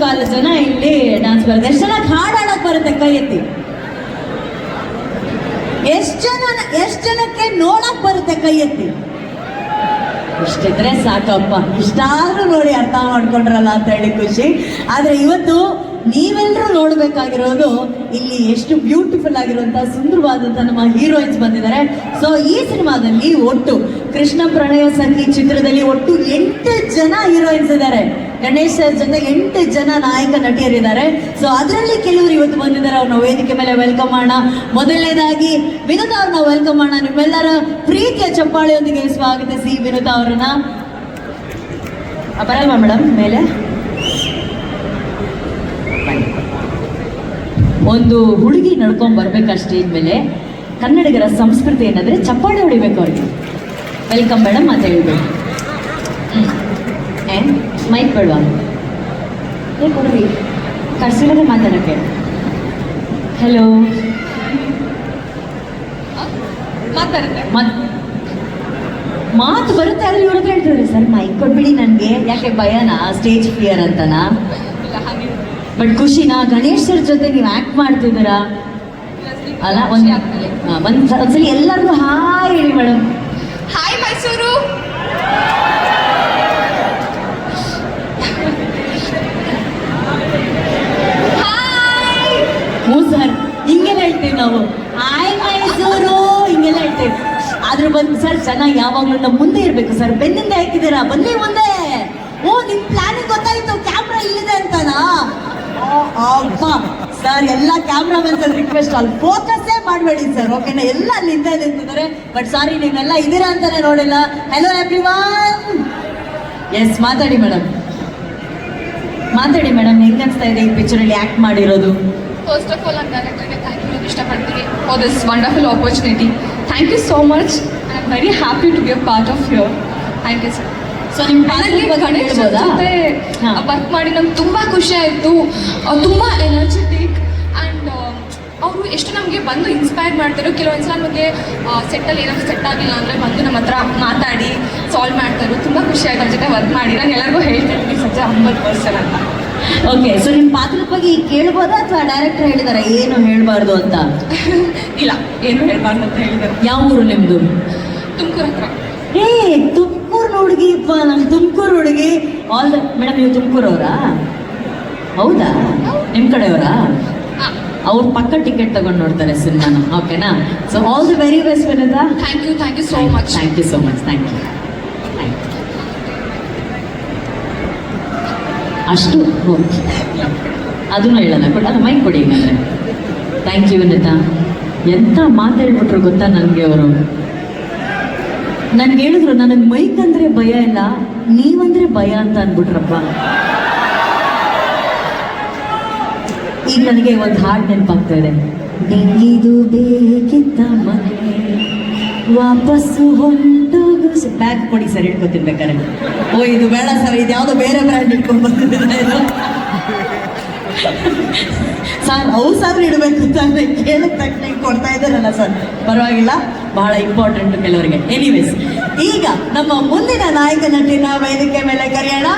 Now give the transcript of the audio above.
ಕಾಲು ಜನ ಇಲ್ಲಿ ಡಾನ್ಸ್ ಬರುತ್ತೆ. ಎಷ್ಟು ಜನ ಹಾಡ್ ಬರುತ್ತೆ ಕೈ ಎತ್ತಿ ಎಷ್ಟು ಜನ, ಎಷ್ಟು ಜನಕ್ಕೆ ನೋಡಕ್ ಬರುತ್ತೆ ಕೈ ಎತ್ತಿ ಇಷ್ಟಿದ್ರೆ ಸಾಕಪ್ಪ. ಇಷ್ಟಾದ್ರೂ ನೋಡಿ ಅರ್ಥ ಮಾಡ್ಕೊಂಡ್ರಲ್ಲ ಅಂತ ಹೇಳಿ ಖುಷಿ. ಆದ್ರೆ ಇವತ್ತು ನೀವೆಲ್ಲರೂ ನೋಡ್ಬೇಕಾಗಿರೋದು ಇಲ್ಲಿ ಎಷ್ಟು ಬ್ಯೂಟಿಫುಲ್ ಆಗಿರುವಂತಹ ಸುಂದರವಾದಂತ ನಮ್ಮ ಹೀರೋಯಿನ್ಸ್ ಬಂದಿದ್ದಾರೆ. ಸೊ ಈ ಸಿನಿಮಾದಲ್ಲಿ ಒಟ್ಟು ಕೃಷ್ಣ ಪ್ರಣಯ ಸಂಗೀತ ಚಿತ್ರದಲ್ಲಿ ಒಟ್ಟು ಎಂಟು ಜನ ಹೀರೋಯಿನ್ಸ್ ಇದ್ದಾರೆ. ಗಣೇಶ್ ಜೊತೆ ಎಂಟು ಜನ ನಾಯಕ ನಟಿಯರಿದ್ದಾರೆ. ಸೊ ಅದರಲ್ಲಿ ಕೆಲವರು ಇವತ್ತು ಬಂದಿದ್ದಾರೆ. ಅವ್ರನ್ನ ವೇದಿಕೆ ಮೇಲೆ ವೆಲ್ಕಮ್ ಮಾಡೋಣ ಮೊದಲನೇದಾಗಿ ವಿನುತಾ ಅವ್ರನ್ನ ವೆಲ್ಕಮ್ ಮಾಡೋಣ ನಿಮ್ಮೆಲ್ಲರ ಪ್ರೀತಿಯ ಚಪ್ಪಾಳೆಯೊಂದಿಗೆ ಸ್ವಾಗತಿಸಿ ವಿನುತಾ ಅವರನ್ನ. ಬರಲ್ವಾ ಮೇಡಮ್ ಮೇಲೆ. ಒಂದು ಹುಡುಗಿ ನಡ್ಕೊಂಡ್ ಬರ್ಬೇಕಷ್ಟೇ ಇದ್ಮೇಲೆ ಮೇಲೆ? ಕನ್ನಡಿಗರ ಸಂಸ್ಕೃತಿ ಏನಂದ್ರೆ ಚಪ್ಪಾಳೆ ಹೊಡಿಬೇಕು ಅವ್ರಿಗೆ. ವೆಲ್ಕಮ್ ಮೇಡಮ್ ಅಂತ ಹೇಳ್ಬೇಕು ಏ ಮೈಕ್ ಬೇಡವಾ ಏ ಕೊಡ್ರಿ. ಕರ್ಸಿಲ್ಲದೆ ಮಾತಾಡೋಕ್ಕೆ ಹಲೋ ಮಾತಾಡುತ್ತೆ. ಮತ್ ಬರುತ್ತೆ ಆದ್ರೆ ಇವ್ರ ಹತ್ರ ಹೇಳ್ತಿದ್ರೆ ಸರ್ ಮೈಕ್ ಕೊಟ್ಬಿಡಿ ನನಗೆ. ಯಾಕೆ ಭಯನಾ? ಸ್ಟೇಜ್ ಫಿಯರ್ ಅಂತನಾ? ಬಟ್ ಖುಷಿನಾ ಗಣೇಶ್ ಸರ್ ಜೊತೆ ನೀವು ಆಕ್ಟ್ ಮಾಡ್ತಿದ್ದೀರಾ? ಅಲ್ಲ ಒಂದ್ ಒಂದ್ಸಲಿ ಎಲ್ಲರಿಗೂ ಹಾಯ್ ಹೇಳಿ ಮೇಡಮ್ ಹಾಯ್ ಮೈಸೂರು ಹಾಯ್ ಹ್ಞೂ ಸರ್ ಹಿಂಗೆಲ್ಲ ಹೇಳ್ತೀವಿ ನಾವು ಆಯ್ ಮೈಸೂರು ಹಿಂಗೆಲ್ಲ ಹೇಳ್ತೀವಿ. ಆದ್ರೆ ಬಂದು ಸರ್ ಜನ ಯಾವಾಗ್ಲೂ ನಮ್ಮ ಮುಂದೆ ಇರ್ಬೇಕು. ಸರ್ ಬೆನ್ನಿಂದ ಹಾಕಿದ್ದೀರಾ? ಬನ್ನಿ ಮುಂದೆ. ಓ, ನಿಮ್ ಪ್ಲಾನಿಂಗ್ ಗೊತ್ತಾಯ್ತು. ಕ್ಯಾಮ್ರಾ ಇಲ್ಲಿದೆ ಅಂತನಾ? ಎಲ್ಲಾ ಸರ್ ಎಲ್ಲ ಸರ್ ರಿಕ್ವೆಸ್ಟ್ ಅಲ್ಲಿ ಫೋಕಸ್ಸೇ ಮಾಡಬೇಡಿ ಸರ್ ಓಕೆನಾ ಎಲ್ಲ ನಿಂತ ನಿಂತಿದ್ದಾರೆ. ಬಟ್ ಸಾರಿ ನೀವೆಲ್ಲ ಇದ್ದೀರಾ ಅಂತಾನೆ ನೋಡಿಲ್ಲ. ಹಲೋ ಎವ್ರಿವನ್ ಎಸ್ ಮಾತಾಡಿ ಮೇಡಮ್ ಮಾತಾಡಿ ಮೇಡಮ್ ಹೆಂಗ್ ಅನ್ಸ್ತಾ ಇದೆ ಈ ಪಿಕ್ಚರಲ್ಲಿ ಆಕ್ಟ್ ಮಾಡಿರೋದು? ಫಸ್ಟ್ ಆಫ್ ಆಲ್ ನಾನು ಡೈರೆಕ್ಟರ್ಗೆ ಥ್ಯಾಂಕ್ ಯು ಇಷ್ಟಪಡ್ತೀನಿ for this wonderful opportunity thank you so much I am very happy to be a part of your thank you sir so ನಿಮ್ಮ ಗಣೇಶ್ ಜೊತೆ. ವರ್ಕ್ ಮಾಡಿ ನಂಗೆ ತುಂಬ ಖುಷಿ ಆಯಿತು. ತುಂಬ ಎನರ್ಜೆಟಿಕ್ ಆ್ಯಂಡ್ ಅವರು ಎಷ್ಟು ನಮಗೆ ಬಂದು ಇನ್ಸ್ಪೈರ್ ಮಾಡ್ತಾರೋ ಕೆಲವೊಂದು ಸಲ ನಮಗೆ ಸೆಟ್ಟಲ್ಲಿ ಏನಾದರೂ ಸೆಟ್ ಆಗಿಲ್ಲ ಅಂದರೆ ಬಂದು ನಮ್ಮ ಹತ್ರ ಮಾತಾಡಿ ಸಾಲ್ವ್ ಮಾಡ್ತಾರೋ ತುಂಬ ಖುಷಿ ಆಯ್ತು. ಅವ್ರ ಜೊತೆ ವರ್ಕ್ ಮಾಡಿ. ನಾನು ಎಲ್ಲರಿಗೂ ಹೇಳ್ತೀನಿ ಸಜ್ಜ ಹಂಬಲ್ ಪರ್ಸನ್ ಅಂತ ಓಕೆ ಸೊ ನಿಮ್ಮ ಪಾತ್ರದ ಬಗ್ಗೆ ಈಗ ಕೇಳ್ಬೋದಾ ಅಥವಾ ಡೈರೆಕ್ಟರ್ ಹೇಳಿದಾರ ಏನು ಹೇಳಬಾರ್ದು ಅಂತ? ಇಲ್ಲ ಏನು ಹೇಳಬಾರ್ದು ಅಂತ ಹೇಳಿದಾರೆ. ಯಾವ ಊರು ನಿಮ್ಮದು ತುಮಕೂರು ಹತ್ರ. ಏ ತುಮಕೂರು ಹುಡುಗಿ ನಾನು ತುಮಕೂರು ಹುಡುಗಿ ಆಲ್ ದ ಮೇಡಮ್ ನೀವು ತುಮಕೂರವರಾ ಹೌದಾ? ನಿಮ್ಮ ಕಡೆಯವರಾ? ಅವ್ರ ಪಕ್ಕ ಟಿಕೆಟ್ ತಗೊಂಡು ನೋಡ್ತಾರೆ ಸಿನಿಮಾನ ಓಕೆನಾ so all the very best Vinita thank you thank you so much thank you so much thank you thank you ಅಷ್ಟು ಅದನ್ನು ಹೇಳೋಣ. ಬಟ್ ಅದು ಮೈಕ್ ಕೊಡಿ ಅಂದರೆ ಥ್ಯಾಂಕ್ ಯು ವಿನಿತಾ ಎಂಥ ಮಾತಾಡ್ಬಿಟ್ರು ಗೊತ್ತಾ ನನಗೆ ಅವರು? ನನ್ಗೆ ಹೇಳಿದ್ರು, ನನಗೆ ಮೈಕ್ ಅಂದರೆ ಭಯ ಇಲ್ಲ, ನೀವಂದ್ರೆ ಭಯ ಅಂತ ಅಂದ್ಬಿಟ್ರಪ್ಪ. ಈಗ ನನಗೆ ಒಂದು ಹಾಡು ನೆನಪಾಗ್ತಾ ಇದೆ. ನಿಂಗಿದು ಬೇಕಿತ್ತ ಮನೆ ವಾಪಸ್ಸು ಹೊಂಟೋಗು. ಬ್ಯಾಗ್ ಕೊಡಿ ಸರ್ ಇಟ್ಕೊತೀನಿ ಬೇಕಾರೆ ಓ, ಇದು ಬೇಡ ಸರ್, ಇದು ಯಾವುದೋ ಬೇರೆ ಬ್ರ್ಯಾಂಡ್ ಇಟ್ಕೊಂಡು ಬಂದಿದ್ದೀರಾ ಇದು. ಸರ್ ಅವು ಸರ್ ಇಡಬೇಕು ಅಂತ ಕೇಳಿದ ತಕ್ಷಣ ಕೊಡ್ತಾ ಇದ್ದಾರಲ್ಲ ಸರ್. ಪರವಾಗಿಲ್ಲ, ಬಹಳ ಇಂಪಾರ್ಟೆಂಟ್ ಕೆಲವರಿಗೆ. ಎನಿವೇಸ್ ಈಗ ನಮ್ಮ ಮುಂದಿನ ನಾಯಕ ನಟಿನ ವೇದಿಕೆ ಮೇಲೆ ಕರೆಯೋಣ.